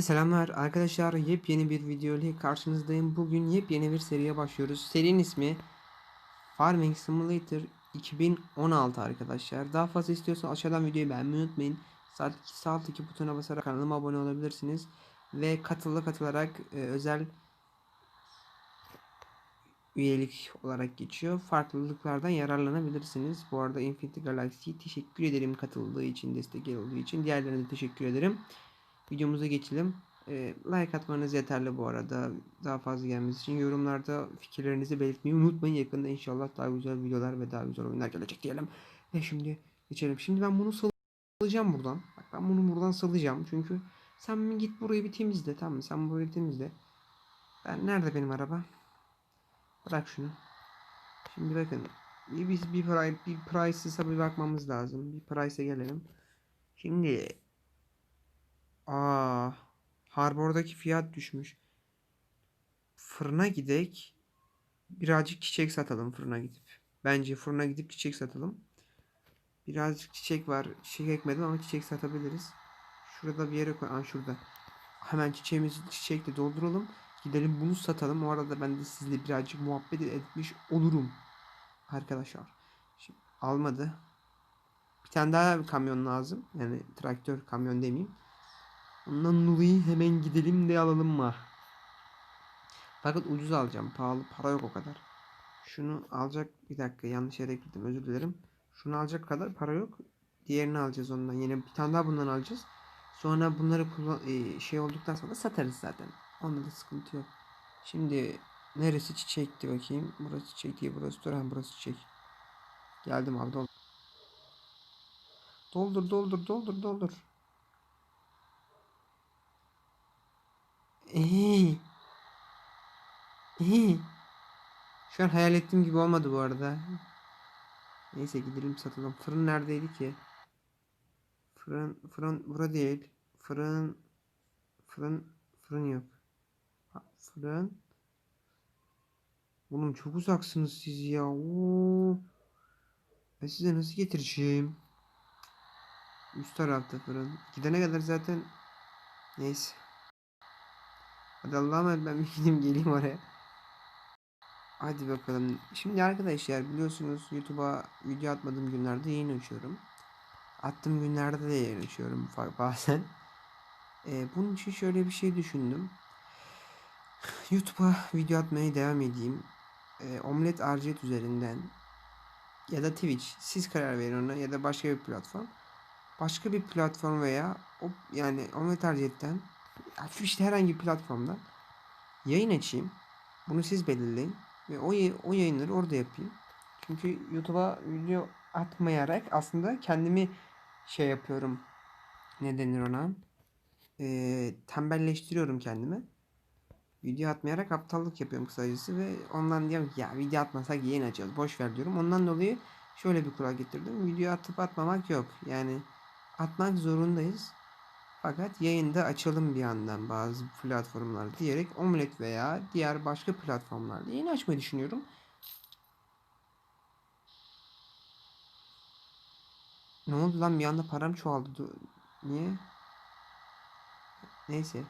Selamlar arkadaşlar yepyeni bir video ile karşınızdayım. Bugün yepyeni bir seriye başlıyoruz. Serinin ismi Farming Simulator 2016 arkadaşlar. Daha fazla istiyorsan aşağıdan videoyu beğenmeyi unutmayın. Sağ, sağ alttaki butona basarak kanalıma abone olabilirsiniz. Ve katılı katılarak e, özel üyelik olarak geçiyor. Farklılıklardan yararlanabilirsiniz. Bu arada Infinity Galaxy teşekkür ederim katıldığı için, destek olduğu için. Diğerlerine de teşekkür ederim videomuza geçelim. E, like atmanız yeterli bu arada. Daha fazla gelmesi için yorumlarda fikirlerinizi belirtmeyi unutmayın. Yakında inşallah daha güzel videolar ve daha güzel oyunlar gelecek diyelim. Ve şimdi geçelim. Şimdi ben bunu salacağım buradan. Bak ben bunu buradan salacağım. Çünkü sen git burayı bir temizle tamam mı? Sen burayı bir temizle. Ben nerede benim araba? Bırak şunu. Şimdi bakın biz bir price bir price'a bir bakmamız lazım. Bir price'e gelelim. Şimdi Aa, Harbor'daki fiyat düşmüş. Fırına gidek. Birazcık çiçek satalım fırına gidip. Bence fırına gidip çiçek satalım. Birazcık çiçek var. Çiçek ekmedim ama çiçek satabiliriz. Şurada bir yere koy. Aa, şurada. Hemen çiçeğimizi çiçekle dolduralım. Gidelim bunu satalım. O arada ben de sizle birazcık muhabbet etmiş olurum. Arkadaşlar. Şimdi almadı. Bir tane daha kamyon lazım. Yani traktör kamyon demeyeyim. Ondan dolayı hemen gidelim de alalım mı? Fakat ucuz alacağım. Pahalı para yok o kadar. Şunu alacak bir dakika yanlış yere gittim özür dilerim. Şunu alacak kadar para yok. Diğerini alacağız ondan. Yine bir tane daha bundan alacağız. Sonra bunları kullan e, şey olduktan sonra satarız zaten. Onda da sıkıntı yok. Şimdi neresi çiçekti bakayım. Burası çiçek diye burası dur. Ha, burası çiçek. Geldim abi doldur. Doldur doldur doldur doldur. Ee, ee. Şu an hayal ettiğim gibi olmadı bu arada. Neyse gidelim satalım. Fırın neredeydi ki? Fırın fırın bura değil. Fırın fırın fırın yok. Fırın Oğlum çok uzaksınız siz ya. Oo. Ben size nasıl getireceğim? Üst tarafta fırın. Gidene kadar zaten neyse. Hadi Allah'a emanet ben bir gideyim geleyim oraya. Hadi bakalım. Şimdi arkadaşlar biliyorsunuz YouTube'a video atmadığım günlerde yayın açıyorum. Attığım günlerde de yayın açıyorum bazen. Ee, bunun için şöyle bir şey düşündüm. YouTube'a video atmaya devam edeyim. Ee, Omlet Arjet üzerinden ya da Twitch. Siz karar verin ona ya da başka bir platform. Başka bir platform veya o yani Omlet Arjet'ten işte herhangi bir platformda yayın açayım. Bunu siz belirleyin. Ve o, o yayınları orada yapayım. Çünkü YouTube'a video atmayarak aslında kendimi şey yapıyorum. Ne denir ona? Ee, tembelleştiriyorum kendimi. Video atmayarak aptallık yapıyorum kısacası ve ondan diyorum ki ya video atmasak yayın açacağız boş ver diyorum. Ondan dolayı şöyle bir kural getirdim. Video atıp atmamak yok. Yani atmak zorundayız. Fakat yayında açalım bir yandan bazı platformlar diyerek Omlet veya diğer başka platformlarda yayın açmayı düşünüyorum. Ne oldu lan bir anda param çoğaldı. Niye? Neyse.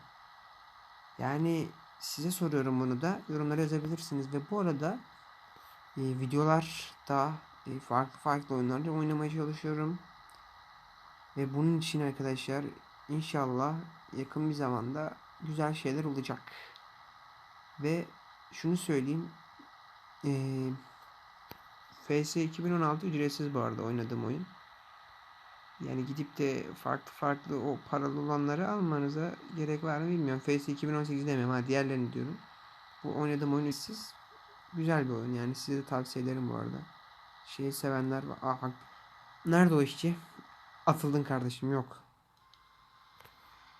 Yani size soruyorum bunu da yorumlara yazabilirsiniz ve bu arada e, videolarda e, farklı farklı oyunlarda oynamaya çalışıyorum. Ve bunun için arkadaşlar İnşallah yakın bir zamanda güzel şeyler olacak. Ve şunu söyleyeyim. Ee, FS 2016 ücretsiz bu arada oynadığım oyun. Yani gidip de farklı farklı o paralı olanları almanıza gerek var mı bilmiyorum. FS 2018 demiyorum ha diğerlerini diyorum. Bu oynadığım oyun ücretsiz. Güzel bir oyun yani size de tavsiye ederim bu arada. Şeyi sevenler var. Aa, nerede o işçi? Atıldın kardeşim yok.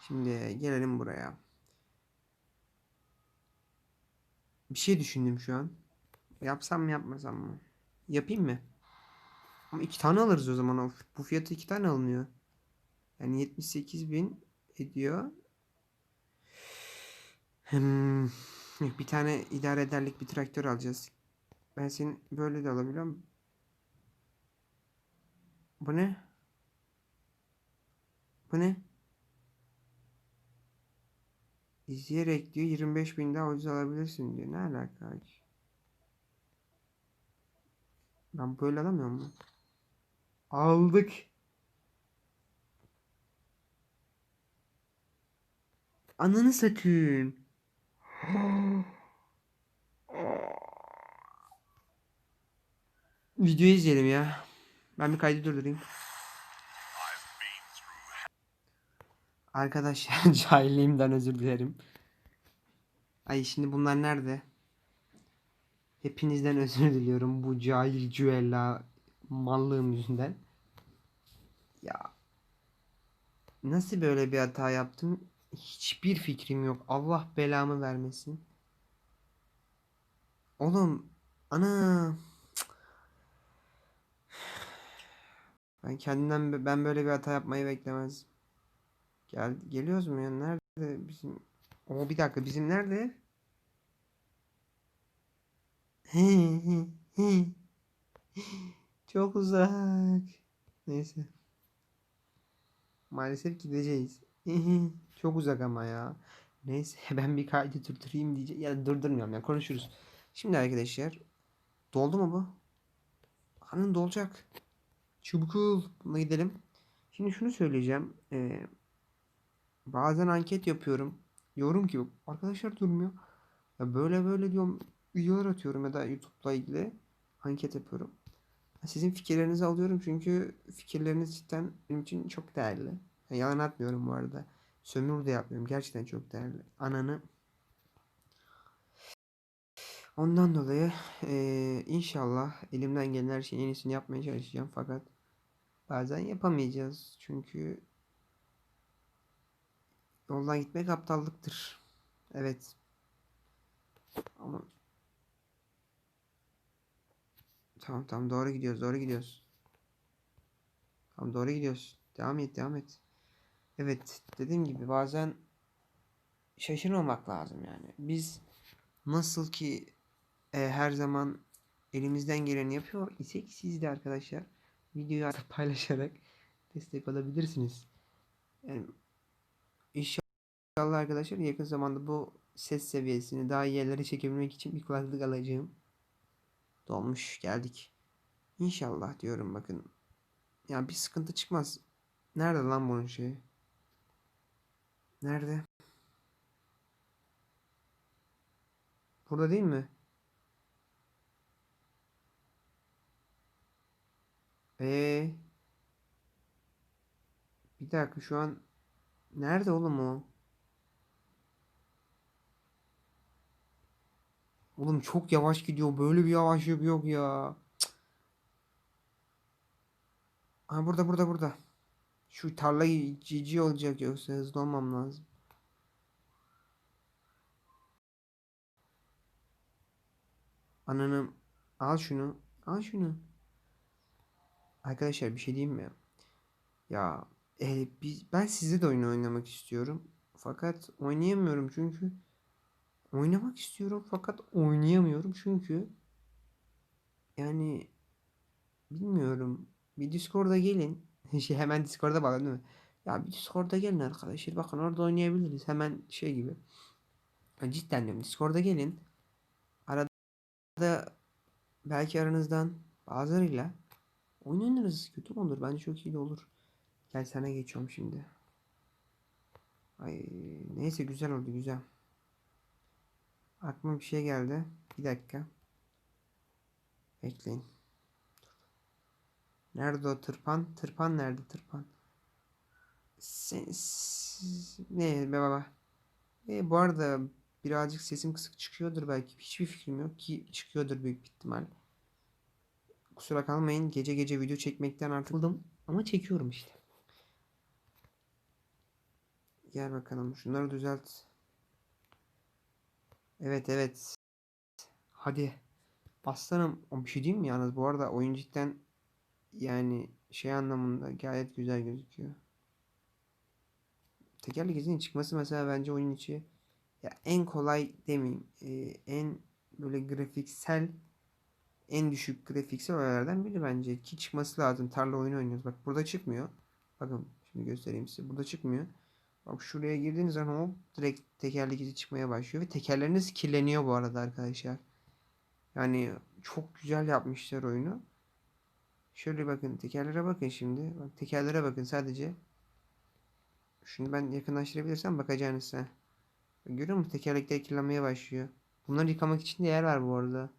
Şimdi gelelim buraya. Bir şey düşündüm şu an. Yapsam mı yapmasam mı? Yapayım mı? Ama iki tane alırız o zaman. Bu fiyatı iki tane alınıyor. Yani 78 bin ediyor. Hmm, bir tane idare ederlik bir traktör alacağız. Ben seni böyle de alabiliyorum. Bu ne? Bu ne? İzleyerek diyor 25 bin daha ucuz alabilirsin diyor. Ne alaka? Ben böyle alamıyor mu? Aldık. Ananı satayım. Videoyu izleyelim ya. Ben bir kaydı durdurayım. Arkadaşlar cahilliğimden özür dilerim. Ay şimdi bunlar nerede? Hepinizden özür diliyorum bu cahil cüella mallığım yüzünden. Ya nasıl böyle bir hata yaptım? Hiçbir fikrim yok. Allah belamı vermesin. Oğlum ana ben kendimden ben böyle bir hata yapmayı beklemezdim. Gel geliyoruz mu ya? Nerede bizim? O bir dakika bizim nerede? Çok uzak. Neyse. Maalesef gideceğiz. Çok uzak ama ya. Neyse ben bir kaydı durdurayım diyeceğim. Ya durdurmuyorum ya konuşuruz. Şimdi arkadaşlar. Doldu mu bu? Hanım dolacak. Çubuk ol. Buna gidelim. Şimdi şunu söyleyeceğim. Ee, bazen anket yapıyorum. Yorum ki arkadaşlar durmuyor. Ya böyle böyle diyorum videolar atıyorum ya da YouTube'la ilgili anket yapıyorum. Sizin fikirlerinizi alıyorum çünkü fikirleriniz cidden benim için çok değerli. Ya yalan atmıyorum bu arada. Sömür de yapmıyorum. Gerçekten çok değerli. Ananı Ondan dolayı eee, inşallah elimden gelen her şeyin en iyisini yapmaya çalışacağım. Fakat bazen yapamayacağız. Çünkü yoldan gitmek aptallıktır. Evet. Ama tamam tamam doğru gidiyoruz doğru gidiyoruz. Tamam doğru gidiyoruz. Devam et devam et. Evet dediğim gibi bazen şaşırmamak lazım yani. Biz nasıl ki e, her zaman elimizden geleni yapıyor isek siz de arkadaşlar videoyu paylaşarak destek olabilirsiniz. Yani inşallah arkadaşlar yakın zamanda bu ses seviyesini daha iyi yerlere çekebilmek için bir kulaklık alacağım. Dolmuş geldik. İnşallah diyorum bakın. Ya bir sıkıntı çıkmaz. Nerede lan bunun şeyi? Nerede? Burada değil mi? Ee, bir dakika şu an nerede oğlum o? Oğlum çok yavaş gidiyor. Böyle bir yavaşlık yok ya. Cık. Ha burada burada burada. Şu tarla cici olacak yoksa hızlı olmam lazım. Ananım al şunu. Al şunu. Arkadaşlar bir şey diyeyim mi? Ya e, biz, ben sizle de oyun oynamak istiyorum. Fakat oynayamıyorum çünkü oynamak istiyorum fakat oynayamıyorum çünkü yani bilmiyorum. Bir Discord'a gelin. Şey hemen Discord'a bağlan değil mi? Ya bir Discord'a gelin arkadaşlar. Bakın orada oynayabiliriz. Hemen şey gibi. Ya cidden diyorum. Discord'a gelin. Arada belki aranızdan bazılarıyla oyun oynarız. Kötü mü olur? Bence çok iyi de olur. Gel sana geçiyorum şimdi. Ay neyse güzel oldu güzel. Aklıma bir şey geldi. Bir dakika. Bekleyin. Nerede o tırpan? Tırpan nerede tırpan? Sen, s- ne be baba? E, bu arada birazcık sesim kısık çıkıyordur belki. Hiçbir fikrim yok ki çıkıyordur büyük ihtimal. Kusura kalmayın. Gece gece video çekmekten artık bıktım. Ama çekiyorum işte. Gel bakalım. Şunları düzelt. Evet evet. Hadi. Aslanım. O bir şey diyeyim mi yalnız? Bu arada oyun cidden yani şey anlamında gayet güzel gözüküyor. Tekerlek izinin çıkması mesela bence oyun içi ya en kolay demeyeyim. e, en böyle grafiksel en düşük grafiksel oyunlardan biri bence. Ki çıkması lazım. Tarla oyunu oynuyoruz. Bak burada çıkmıyor. Bakın şimdi göstereyim size. Burada çıkmıyor. Bak şuraya girdiğiniz zaman hop direkt tekerlek izi çıkmaya başlıyor ve tekerleriniz kirleniyor bu arada arkadaşlar. Yani çok güzel yapmışlar oyunu. Şöyle bakın tekerlere bakın şimdi. Bak tekerlere bakın sadece. Şunu ben yakınlaştırabilirsem bakacağınız sen. Görüyor musun? Tekerlekler kirlenmeye başlıyor. Bunları yıkamak için de yer var bu arada.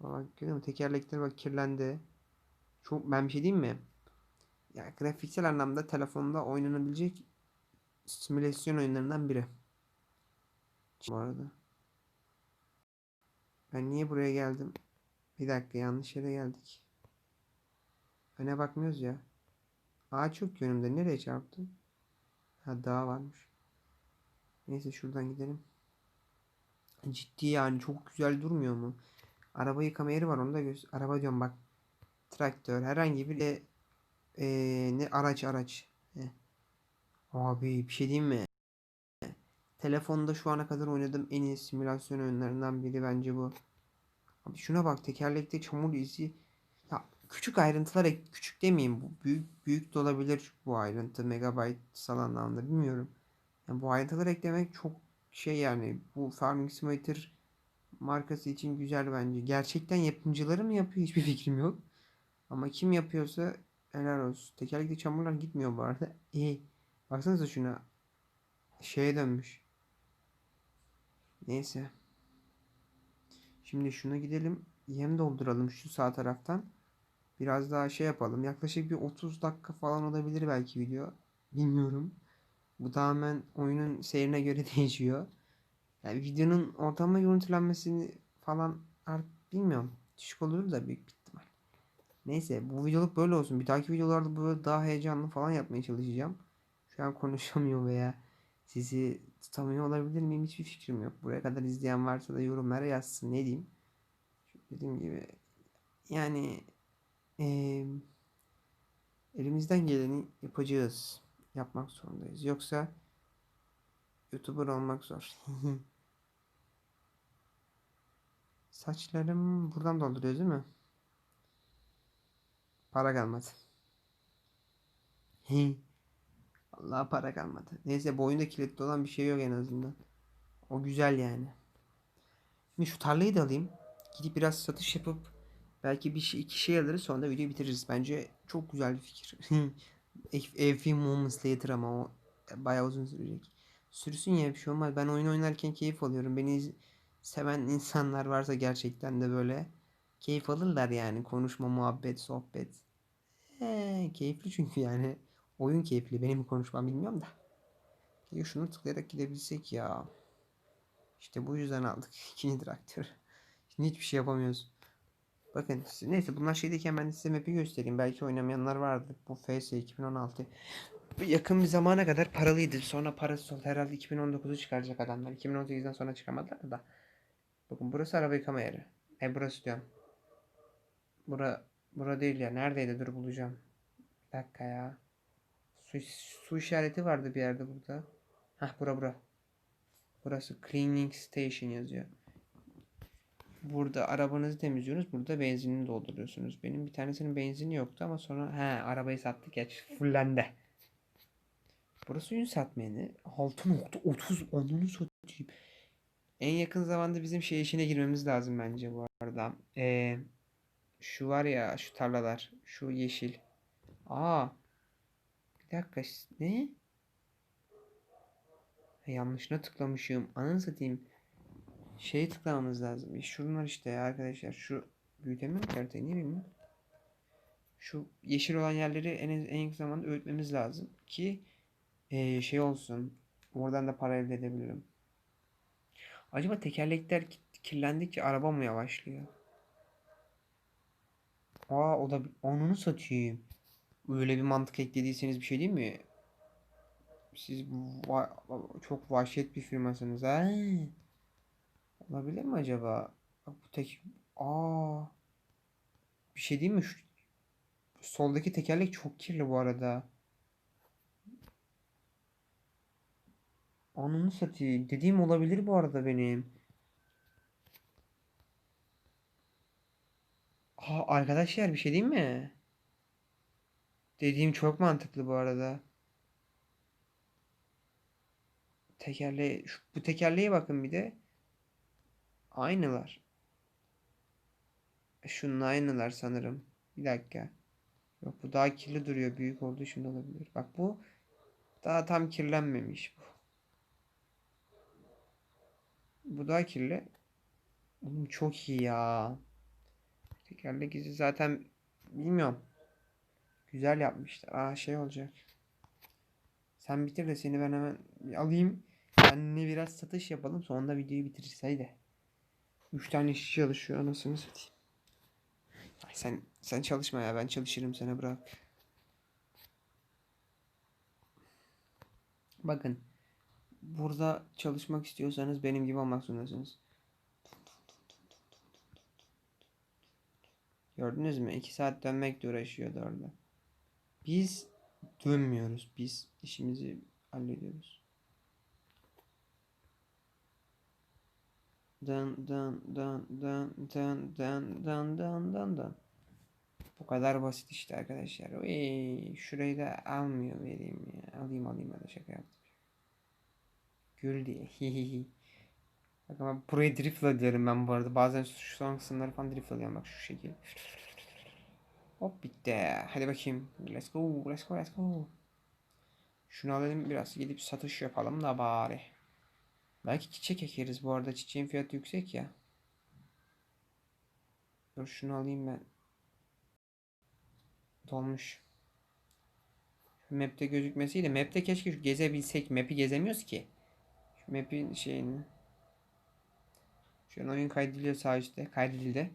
Bak görüyor musun? Tekerlekler bak kirlendi. Çok ben bir şey diyeyim mi? Ya grafiksel anlamda telefonda oynanabilecek simülasyon oyunlarından biri. Bu arada. Ben niye buraya geldim? Bir dakika yanlış yere geldik. Öne bakmıyoruz ya. Ağaç yok ki önümde. Nereye çarptım? Ha dağ varmış. Neyse şuradan gidelim. Ciddi yani çok güzel durmuyor mu? Araba yıkama yeri var onu da göz. Araba diyorum bak. Traktör herhangi bir e, ne araç araç. Abi bir şey diyeyim mi? Telefonda şu ana kadar oynadığım en iyi simülasyon oyunlarından biri bence bu. Abi şuna bak tekerlekte çamur izi. Ya küçük ayrıntılar küçük demeyeyim bu büyük büyük de olabilir bu ayrıntı megabayt anlamda bilmiyorum. Yani bu ayrıntıları eklemek çok şey yani bu Farming Simulator markası için güzel bence. Gerçekten yapımcıları mı yapıyor hiçbir fikrim yok. Ama kim yapıyorsa helal olsun. Tekerlekli çamurlar gitmiyor bu arada. İyi. Baksanıza şuna. Şeye dönmüş. Neyse. Şimdi şuna gidelim. Yem dolduralım şu sağ taraftan. Biraz daha şey yapalım. Yaklaşık bir 30 dakika falan olabilir belki video. Bilmiyorum. Bu tamamen oyunun seyrine göre değişiyor. Yani videonun ortalama görüntülenmesini falan bilmiyorum. Düşük olur da büyük bir ihtimal. Neyse bu videoluk böyle olsun. Bir dahaki videolarda böyle daha heyecanlı falan yapmaya çalışacağım. Şu an konuşamıyor veya sizi tutamıyor olabilir miyim hiçbir fikrim yok. Buraya kadar izleyen varsa da yorumlara yazsın ne diyeyim. Dediğim gibi yani eee, elimizden geleni yapacağız. Yapmak zorundayız. Yoksa YouTuber olmak zor. Saçlarım buradan dolduruyoruz değil mi? Para kalmadı. Allah para kalmadı. Neyse bu oyunda kilitli olan bir şey yok en azından. O güzel yani. Şimdi şu tarlayı da alayım. Gidip biraz satış yapıp belki bir şey iki şey alırız sonra da videoyu bitiririz. Bence çok güzel bir fikir. A few moments ama o bayağı uzun sürecek. Sürsün ya bir şey olmaz. Ben oyun oynarken keyif alıyorum. Beni seven insanlar varsa gerçekten de böyle keyif alırlar yani. Konuşma, muhabbet, sohbet. Ee, keyifli çünkü yani. Oyun keyifli. Benim konuşmam bilmiyorum da. Ya şunu tıklayarak gidebilsek ya. İşte bu yüzden aldık ikinci traktör. Şimdi hiçbir şey yapamıyoruz. Bakın neyse bunlar şeydeyken ben size map'i göstereyim. Belki oynamayanlar vardır. Bu FS 2016. Bu yakın bir zamana kadar paralıydı. Sonra parası oldu. Herhalde 2019'u çıkaracak adamlar. 2018'den sonra çıkamadılar da. Bakın burası araba yıkama yeri. E burası diyorum. Bura, bura değil ya. Neredeydi? Dur bulacağım. Bir dakika ya. Su, su işareti vardı bir yerde burada. Hah bura bura. Burası cleaning station yazıyor. Burada arabanızı temizliyorsunuz. Burada benzinini dolduruyorsunuz. Benim bir tanesinin benzini yoktu ama sonra he arabayı sattık ya fullendi. Burası ün satmayanı. 6.30 onunu satayım. En yakın zamanda bizim şey işine girmemiz lazım bence bu arada. Ee, şu var ya şu tarlalar. Şu yeşil. Aa. Bir dakika. Ne? Ha, yanlışına tıklamışım. Ananı satayım. Şeye tıklamamız lazım. Şunlar işte ya arkadaşlar. Şu büyütemiyorum ki haritayı. Niye bilmiyorum. Şu yeşil olan yerleri en, en yakın zamanda öğütmemiz lazım. Ki eee, şey olsun. Oradan da para elde edebilirim. Acaba tekerlekler ki- kirlendikçe araba mı yavaşlıyor? Aa o da onunu satayım. Öyle bir mantık eklediyseniz bir şey değil mi? Siz va- çok vahşet bir firmasınız ha? Olabilir mi acaba? Bu tek... Aa, bir şey değil mi? Şu soldaki tekerlek çok kirli bu arada. Anını satayım. Dediğim olabilir bu arada benim. Aa, arkadaşlar bir şey değil mi? Dediğim çok mantıklı bu arada. tekerleğe şu, bu tekerleğe bakın bir de. Aynılar. Şunun aynılar sanırım. Bir dakika. Yok bu daha kirli duruyor. Büyük olduğu için olabilir. Bak bu daha tam kirlenmemiş bu. Bu daha kirli. Oğlum çok iyi ya. Tekerlek izi zaten bilmiyorum. Güzel yapmışlar. Aa şey olacak. Sen bitir de seni ben hemen alayım. Seninle biraz satış yapalım. Sonra da videoyu bitiririz. Haydi. Üç tane işçi çalışıyor. Anasını satayım. Ay sen sen çalışma ya. Ben çalışırım sana bırak. Bakın. Burada çalışmak istiyorsanız benim gibi olmak zorundasınız. Gördünüz mü? 2 saat dönmekle uğraşıyordu orada. Biz dönmüyoruz. Biz işimizi hallediyoruz. Dın dın dın dın dın dın dın dın dın dın. Bu kadar basit işte arkadaşlar. Uy, şurayı da almıyor vereyim ya. Alayım alayım hadi şaka yaptım. Gül diye. Hihihi. Bak ama burayı drift diyorum ben bu arada. Bazen şu son kısımları falan drift alıyorum bak şu şekil. Hop bitti. Hadi bakayım. Let's go. Let's go. Let's go. Şunu alalım biraz gidip satış yapalım da bari. Belki çiçek ekeriz bu arada. Çiçeğin fiyatı yüksek ya. Dur şunu alayım ben. Dolmuş. Map'te gözükmesiydi. Map'te keşke şu gezebilsek. Map'i gezemiyoruz ki. Şu map'in şeyini. Şu an oyun kaydediliyor sağ üstte. Kaydedildi.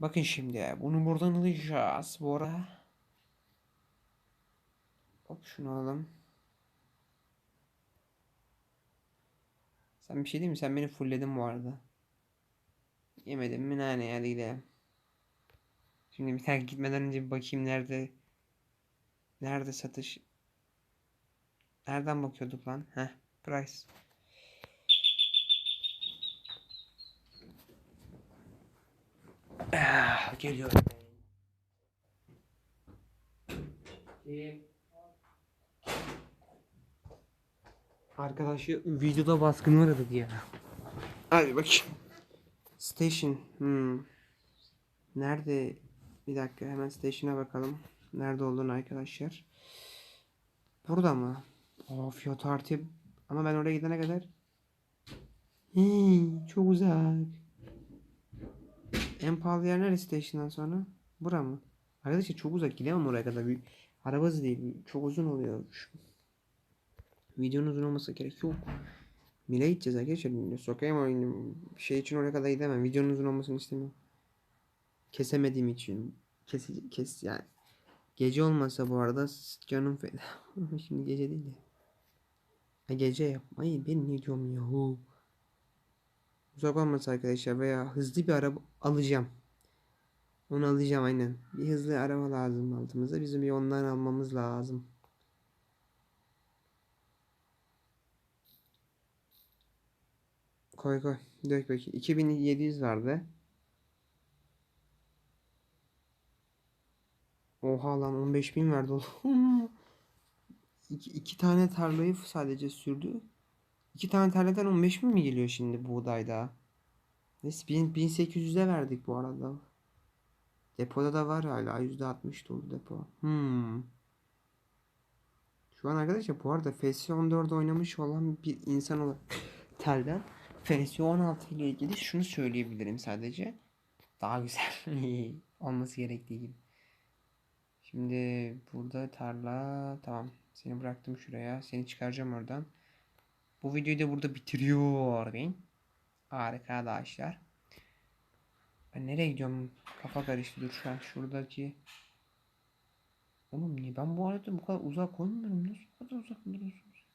Bakın şimdi bunu buradan alacağız bu ara. Hop şunu alalım. Sen bir şey diyeyim mi? Sen beni fullledin bu arada. Yemedim mi nane hadi gidelim. Şimdi bir tane gitmeden önce bir bakayım nerede nerede satış Nereden bakıyorduk lan? Heh, price. Ah, geliyorum. Kim? Arkadaşı videoda baskın aradı ya. Hadi bakayım. Station. Hmm. Nerede? Bir dakika hemen station'a bakalım. Nerede olduğunu arkadaşlar. Burada mı? O fiyat artı. Ama ben oraya gidene kadar. Hii, çok uzak. En pahalı yer neresi station'dan sonra? Bura mı? Arkadaşlar çok uzak gidemem oraya kadar. Bir araba değil. Çok uzun oluyor. Şu- Videonun uzun olması gerek yok. Mile gideceğiz arkadaşlar. Sokayım oyunu. Şey için oraya kadar gidemem. Videonun uzun olmasını istemiyorum. Kesemediğim için. Kes, kes yani. Gece olmasa bu arada canım feda. Şimdi gece değil de. Ha, gece yapmayı ben ne diyorum yahu. Uzak olmasa arkadaşlar veya hızlı bir araba alacağım. Onu alacağım aynen. Bir hızlı araba lazım altımıza. Bizim bir ondan almamız lazım. Koy koy. Dök bakayım. 2700 vardı. Oha lan 15.000 verdi oğlum. iki tane tarlayı sadece sürdü. İki tane tarladan 15.000 mi geliyor şimdi buğdayda? Neyse 1000 1800'e verdik bu arada. Depoda da var hala %60 dolu depo. Hmm. Şu an arkadaşlar bu arada FS14 oynamış olan bir insan olarak telden FS16 ile ilgili şunu söyleyebilirim sadece. Daha güzel olması gerektiği gibi. Şimdi burada tarla tamam. Seni bıraktım şuraya. Seni çıkaracağım oradan. Bu videoyu da burada bitiriyor ben. Arkadaşlar. Ben nereye gidiyorum? Kafa karıştı. Dur şu an şuradaki. Oğlum niye? Ben bu arada bu kadar uzak koymuyorum. Nasıl bu kadar uzak duruyorsunuz?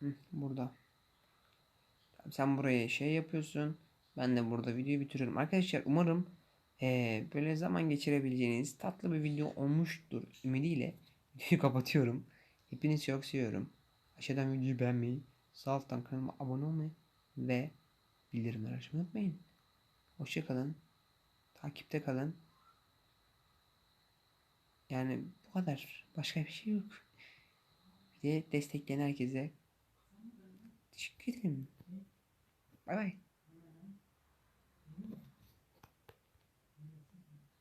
Hı, burada. Tamam, sen buraya şey yapıyorsun. Ben de burada videoyu bitiriyorum. Arkadaşlar umarım eee, böyle zaman geçirebileceğiniz tatlı bir video olmuştur ümidiyle videoyu kapatıyorum. Hepinizi çok seviyorum. Aşağıdan videoyu beğenmeyi, sağ alttan kanalıma abone olmayı ve bildirimleri açmayı unutmayın. Hoşçakalın. Takipte kalın. Yani bu kadar. Başka bir şey yok. Ve destekleyen herkese teşekkür ederim. Bay bay.